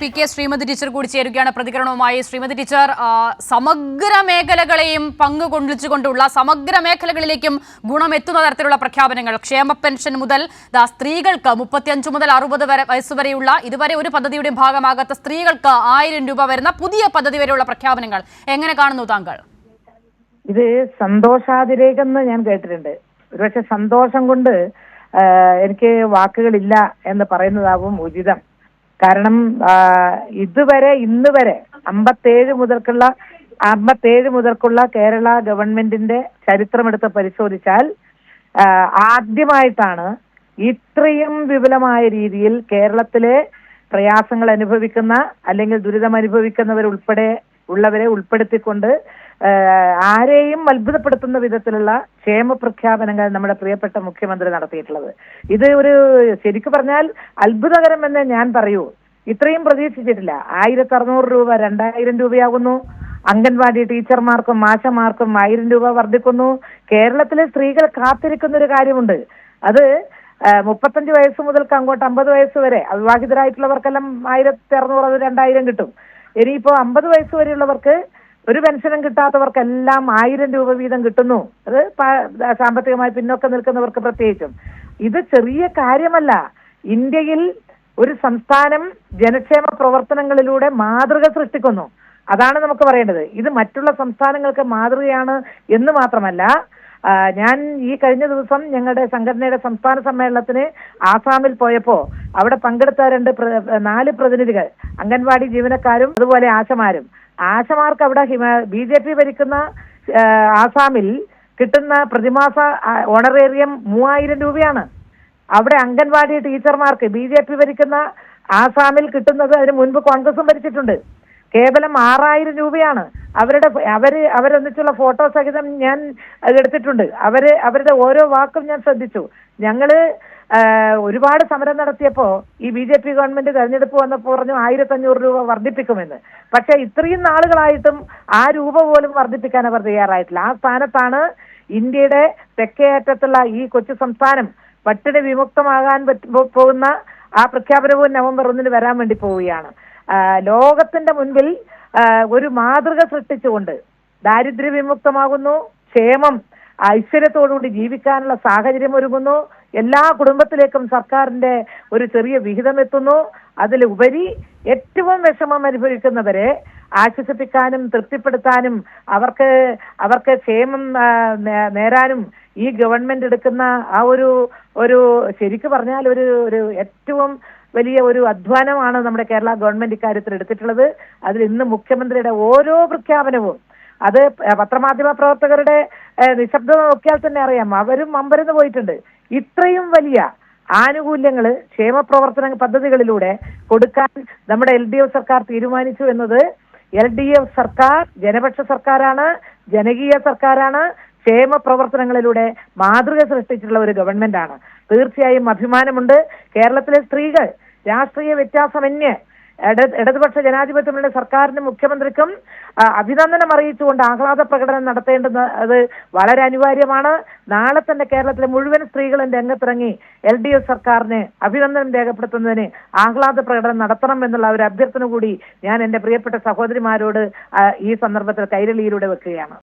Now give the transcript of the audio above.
P K Shrimati teacher കൂടി ചേരുകയാണ് പ്രതികരണവുമായി. ശ്രീമതി ടീച്ചർ സമഗ്ര മേഖലകളെയും പങ്ക് കൊണ്ടിച്ചുകൊണ്ടുള്ള സമഗ്ര മേഖലകളിലേക്കും ഗുണമെത്തുന്ന തരത്തിലുള്ള പ്രഖ്യാപനങ്ങൾ. ക്ഷേമ പെൻഷൻ മുതൽ സ്ത്രീകൾക്ക് മുപ്പത്തിയഞ്ച് മുതൽ അറുപത് വരെ വയസ്സുവരെയുള്ള ഇതുവരെ ഒരു പദ്ധതിയുടെ ഭാഗമാകാത്ത സ്ത്രീകൾക്ക് ആയിരം രൂപ വരുന്ന പുതിയ പദ്ധതി വരെയുള്ള പ്രഖ്യാപനങ്ങൾ. എങ്ങനെ കാണുന്നു താങ്കൾ? ഇത് സന്തോഷാതിരേകെന്ന് ഞാൻ കേട്ടിട്ടുണ്ട്. ഒരുപക്ഷെ സന്തോഷം കൊണ്ട് എനിക്ക് വാക്കുകളില്ല എന്ന് പറയുന്നതാവും ഉചിതം. കാരണം ഇതുവരെ ഇന്ന് വരെ അമ്പത്തേഴ് മുതൽക്കുള്ള അമ്പത്തേഴ് മുതൽക്കുള്ള കേരള ഗവൺമെന്റിന്റെ ചരിത്രമെടുത്ത് പരിശോധിച്ചാൽ ആദ്യമായിട്ടാണ് ഇത്രയും വിപുലമായ രീതിയിൽ കേരളത്തിലെ പ്രയാസങ്ങൾ അനുഭവിക്കുന്ന അല്ലെങ്കിൽ ദുരിതം അനുഭവിക്കുന്നവരുൾപ്പെടെ ഉള്ളവരെ ഉൾപ്പെടുത്തിക്കൊണ്ട് ആരെയും അത്ഭുതപ്പെടുത്തുന്ന വിധത്തിലുള്ള ക്ഷേമ പ്രഖ്യാപനങ്ങൾ നമ്മുടെ പ്രിയപ്പെട്ട മുഖ്യമന്ത്രി നടത്തിയിട്ടുള്ളത്. ഇത് ഒരു ശരിക്കു പറഞ്ഞാൽ അത്ഭുതകരം എന്ന് ഞാൻ പറയൂ. ഇത്രയും പ്രതീക്ഷിച്ചിട്ടില്ല. ആയിരത്തി അറുന്നൂറ് രൂപ രണ്ടായിരം രൂപയാകുന്നു. അംഗൻവാടി ടീച്ചർമാർക്കും മാഷമാർക്കും ആയിരം രൂപ വർദ്ധിക്കുന്നു. കേരളത്തിലെ സ്ത്രീകൾ കാത്തിരിക്കുന്ന ഒരു കാര്യമുണ്ട്. അത് മുപ്പത്തഞ്ച് വയസ്സ് മുതൽക്ക് അങ്ങോട്ട് അമ്പത് വയസ്സ് വരെ അവിവാഹിതരായിട്ടുള്ളവർക്കെല്ലാം ആയിരത്തി അറുന്നൂറ് രണ്ടായിരം കിട്ടും. ഇനിയിപ്പോ അമ്പത് വയസ്സ് വരെയുള്ളവർക്ക് ഒരു പെൻഷനും കിട്ടാത്തവർക്കെല്ലാം ആയിരം രൂപ വീതം കിട്ടുന്നു. അത് സാമ്പത്തികമായി പിന്നോക്കം നിൽക്കുന്നവർക്ക് പ്രത്യേകിച്ചും. ഇത് ചെറിയ കാര്യമല്ല. ഇന്ത്യയിൽ ഒരു സംസ്ഥാനം ജനക്ഷേമ പ്രവർത്തനങ്ങളിലൂടെ മാതൃക സൃഷ്ടിക്കുന്നു. അതാണ് നമുക്ക് പറയേണ്ടത്. ഇത് മറ്റുള്ള സംസ്ഥാനങ്ങൾക്ക് മാതൃകയാണ് എന്ന് മാത്രമല്ല ഞാൻ ഈ കഴിഞ്ഞ ദിവസം ഞങ്ങളുടെ സംഘടനയുടെ സംസ്ഥാന സമ്മേളനത്തിന് ആസാമിൽ പോയപ്പോ അവിടെ പങ്കെടുത്ത രണ്ട് നാല് പ്രതിനിധികൾ. അംഗൻവാടി ജീവനക്കാരും അതുപോലെ ആശമാരും. ആശമാർക്ക് അവിടെ ബി ജെ പി ഭരിക്കുന്ന ആസാമിൽ കിട്ടുന്ന പ്രതിമാസ ഓണറേറിയം മൂവായിരം രൂപയാണ്. അവിടെ അംഗൻവാടി ടീച്ചർമാർക്ക് ബി ജെ പി ഭരിക്കുന്ന ആസാമിൽ കിട്ടുന്നത് അതിന് മുൻപ് കോൺഗ്രസും ഭരിച്ചിട്ടുണ്ട്. കേവലം ആറായിരം രൂപയാണ്. അവരുടെ അവർ അവരൊന്നിച്ചുള്ള ഫോട്ടോ സഹിതം ഞാൻ എടുത്തിട്ടുണ്ട്. അവർ അവരുടെ ഓരോ വാക്കും ഞാൻ ശ്രദ്ധിച്ചു. ഞങ്ങൾ ഒരുപാട് സമരം നടത്തിയപ്പോ ഈ ബി ജെ പി ഗവൺമെന്റ് തെരഞ്ഞെടുപ്പ് വന്നപ്പോൾ പറഞ്ഞു ആയിരത്തി അഞ്ഞൂറ് രൂപ വർദ്ധിപ്പിക്കുമെന്ന്. പക്ഷെ ഇത്രയും നാളുകളായിട്ടും ആ രൂപ പോലും വർദ്ധിപ്പിക്കാൻ അവർ തയ്യാറായിട്ടില്ല. ആ സ്ഥാനത്താണ് ഇന്ത്യയുടെ തെക്കേ അറ്റത്തുള്ള ഈ കൊച്ചു സംസ്ഥാനം പട്ടിണി വിമുക്തമാകാൻ പോകുന്ന ആ പ്രഖ്യാപനവും നവംബർ ഒന്നിന് വരാൻ വേണ്ടി പോവുകയാണ്. ലോകത്തിന്റെ മുൻപിൽ ഒരു മാതൃക സൃഷ്ടിച്ചുകൊണ്ട് ദാരിദ്ര്യ വിമുക്തമാകുന്നു ക്ഷേമം ഐശ്വര്യത്തോടുകൂടി ജീവിക്കാനുള്ള സാഹചര്യം ഒരുങ്ങുന്നു. എല്ലാ കുടുംബത്തിലേക്കും സർക്കാരിന്റെ ഒരു ചെറിയ വിഹിതം എത്തുന്നു. അതിലുപരി ഏറ്റവും വിഷമം അനുഭവിക്കുന്നവരെ ആശ്വസിപ്പിക്കാനും തൃപ്തിപ്പെടുത്താനും അവർക്ക് അവർക്ക് ക്ഷേമം നേരാനും ഈ ഗവൺമെന്റ് എടുക്കുന്ന ആ ഒരു ഒരു ശരിക്കു പറഞ്ഞാൽ ഒരു ഒരു ഏറ്റവും വലിയ ഒരു അധ്വാനമാണ് നമ്മുടെ കേരള ഗവൺമെന്റ് ഇക്കാര്യത്തിൽ എടുത്തിട്ടുള്ളത്. അതിൽ ഇന്ന് മുഖ്യമന്ത്രിയുടെ ഓരോ പ്രഖ്യാപനവും അത് പത്രമാധ്യമ പ്രവർത്തകരുടെ നിശബ്ദത നോക്കിയാൽ തന്നെ അറിയാം. അവരും അമ്പരന്ന് പോയിട്ടുണ്ട്. ഇത്രയും വലിയ ആനുകൂല്യങ്ങൾ ക്ഷേമ പ്രവർത്തന പദ്ധതികളിലൂടെ കൊടുക്കാൻ നമ്മുടെ എൽ ഡി എഫ് സർക്കാർ തീരുമാനിച്ചു എന്നത് എൽ ഡി എഫ് സർക്കാർ ജനപക്ഷ സർക്കാരാണ് ജനകീയ സർക്കാരാണ് ക്ഷേമ പ്രവർത്തനങ്ങളിലൂടെ മാതൃക സൃഷ്ടിച്ചിട്ടുള്ള ഒരു ഗവൺമെന്റ് ആണ് തീർച്ചയായും അഭിമാനമുണ്ട്. കേരളത്തിലെ സ്ത്രീകൾ രാഷ്ട്രീയ വ്യത്യാസമന്യേ ഇടതുപക്ഷ ജനാധിപത്യമുള്ള സർക്കാരിനും മുഖ്യമന്ത്രിക്കും അഭിനന്ദനം അറിയിച്ചുകൊണ്ട് ആഹ്ലാദ പ്രകടനം നടത്തേണ്ടത് അത് വളരെ അനിവാര്യമാണ്. നാളെ തന്നെ കേരളത്തിലെ മുഴുവൻ സ്ത്രീകളും രംഗത്തിറങ്ങി എൽ ഡി എഫ് സർക്കാരിന് അഭിനന്ദനം രേഖപ്പെടുത്തുന്നതിന് ആഹ്ലാദ പ്രകടനം നടത്തണം എന്നുള്ള ഒരു അഭ്യർത്ഥന കൂടി ഞാൻ എന്റെ പ്രിയപ്പെട്ട സഹോദരിമാരോട് ഈ സന്ദർഭത്തിൽ കൈരളിയിലൂടെ വെക്കുകയാണ്.